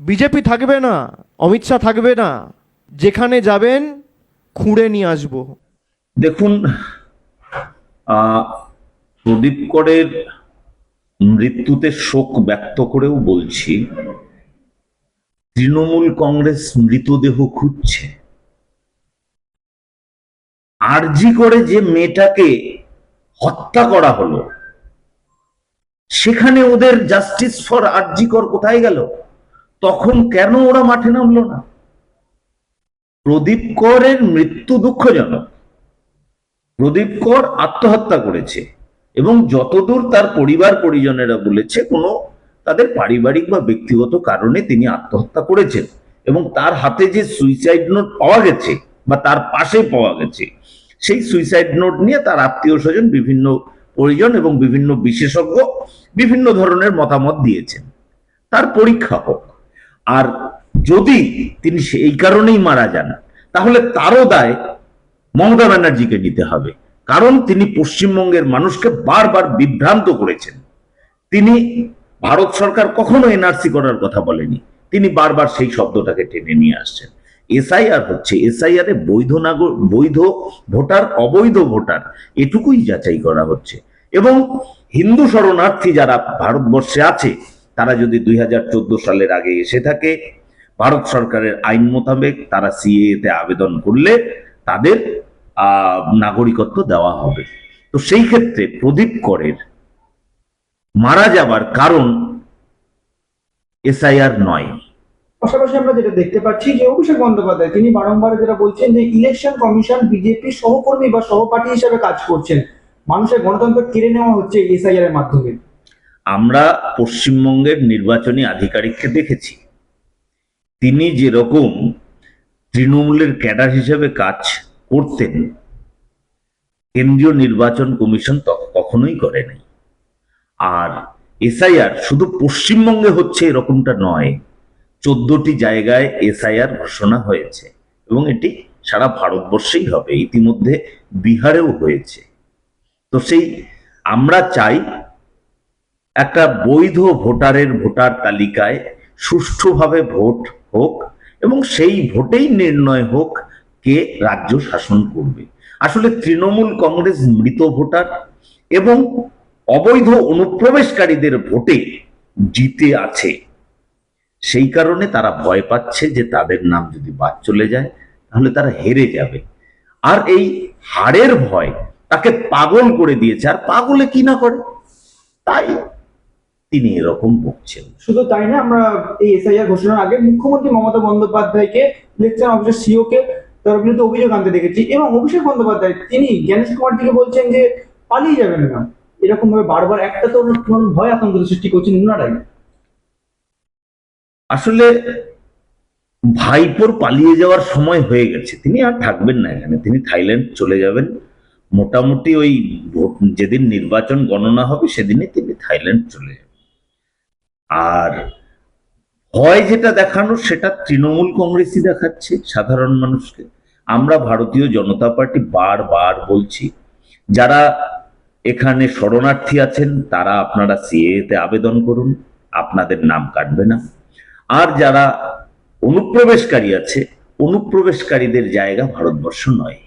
BJP থাকবে না, অমিত শাহ থাকবে না, যেখানে যাবেন খুঁড়ে নিয়ে আসব। দেখুন প্রদীপ করের মৃত্যুতে শোক ব্যক্ত করেও বলছি, তৃণমূল কংগ্রেস মৃতদেহ খুঁজছে। আরজি করে যে মেয়েটাকে হত্যা করা হলো, সেখানে ওদের জাস্টিস ফর আরজি কর কোথায় গেল? তখন কেন ওরা মাঠে নামলো না? প্রদীপ করের মৃত্যু দুঃখজনক। প্রদীপ কর আত্মহত্যা করেছে এবং যতদূর তার পরিবার পরিজনেরা বলেছে, কোনো তাদের পারিবারিক বা ব্যক্তিগত কারণে তিনি আত্মহত্যা করেছেন এবং তার হাতে যে সুইসাইড নোট পাওয়া গেছে বা তার পাশে পাওয়া গেছে, সেই সুইসাইড নোট নিয়ে তার আত্মীয় স্বজন বিভিন্ন পরিজন এবং বিভিন্ন বিশেষজ্ঞ বিভিন্ন ধরনের মতামত দিয়েছেন। তার পরীক্ষা হোক। আর যদি তিনি সেই কারণেই মারা যান, তাহলে তারও দায় মমতা ব্যানার্জিকে নিতে হবে। কারণ তিনি পশ্চিমবঙ্গের মানুষকে বারবার বিভ্রান্ত করেছেন। তিনি ভারত সরকার কখনো এনআরসি করার কথা বলেনি। তিনি বারবার সেই শব্দটাকে টেনে নিয়ে আসছেন। এসআইআর হচ্ছে, এসআইআর এ বৈধ নাগর বৈধ ভোটার, অবৈধ ভোটার, এটুকুই যাচাই করা হচ্ছে। এবং হিন্দু শরণার্থী যারা ভারতবর্ষে আছে তারা যদি দুই হাজার চোদ্দ সালের আগে এসে থাকে, ভারত সরকারের আইন মোতাবেক তারা সিএ তে আবেদন করলে তাদের নাগরিকত্ব দেওয়া হবে। তো সেই ক্ষেত্রে প্রদীপ করের মারা যাবার কারণ এসআইআর নয়। পাশাপাশি আমরা যেটা দেখতে পাচ্ছি যে অভিষেক বন্দ্যোপাধ্যায়, তিনি বারংবার যেটা বলছেন যে ইলেকশন কমিশন বিজেপির সহকর্মী বা সহপাঠী হিসেবে কাজ করছেন। মানুষের গণতন্ত্র কেড়ে নেওয়া হচ্ছে এসআইআর এর মাধ্যমে। আমরা পশ্চিমবঙ্গের নির্বাচনী আধিকারিককে দেখেছি। তিনি যেরকম তৃণমূলের ক্যাডার হিসেবে কাজ করতেন, কেন্দ্রীয় নির্বাচন কমিশন কখনোই করেনি। আর এসআইআর শুধু পশ্চিমবঙ্গে হচ্ছে এরকমটা নয়, চোদ্দটি জায়গায় এসআইআর ঘোষণা হয়েছে এবং এটি সারা ভারতবর্ষেই হবে। ইতিমধ্যে বিহারেও হয়েছে। তো সেই আমরা চাই একটা বৈধ ভোটারের ভোটার তালিকায় সুষ্ঠুভাবে ভোট হোক এবং সেই ভোটেই নির্ণয় হোক কে রাজ্য শাসন করবে। আসলে তৃণমূল কংগ্রেস মৃত ভোটার এবং অবৈধ অনুপ্রবেশকারীদের ভোটে জিতে আছে। সেই কারণে তারা ভয় পাচ্ছে যে তাদের নাম যদি বাদ চলে যায়, তাহলে তারা হেরে যাবে। আর এই হারের ভয় তাকে পাগল করে দিয়েছে। আর পাগলে কি না করে? তাই তিনি এরকম বকছেন। শুধু তাই না আমরা এই এসআইআর ঘোষণার আগে মুখ্যমন্ত্রী মমতা বন্দ্যোপাধ্যায়কে ইলেকশন অফিসার সিওকে তার বিরুদ্ধে অভিযোগ আনতে দেখেছি এবং অভিষেক বন্দ্যোপাধ্যায় তিনি জ্ঞানেশ কুমারটিকে বলছেন যে পালিয়ে যাবেন না। এরকম ভাবে বারবার একটা তো ভয় আতঙ্ক সৃষ্টি করছেন ওনারাই আসলে ভাইপোর পালিয়ে যাওয়ার সময় হয়ে গেছে। তিনি আর থাকবেন না এখানে তিনি থাইল্যান্ড চলে যাবেন। মোটামুটি ওই ভোট যেদিন নির্বাচন গণনা হবে সেদিনই তিনি থাইল্যান্ড চলে যাবেন। আর ভয় যেটা দেখানো, সেটা তৃণমূল কংগ্রেসই দেখাচ্ছে, সাধারণ মানুষকে। আমরা ভারতীয় জনতা পার্টি বারবার বলছি, যারা এখানে শরণার্থী আছেন, তারা আপনারা সিএ তে আবেদন করুন, আপনাদের নাম কাটবে না। আর যারা অনুপ্রবেশকারী আছে, অনুপ্রবেশকারীদের জায়গা ভারতবর্ষ নয়।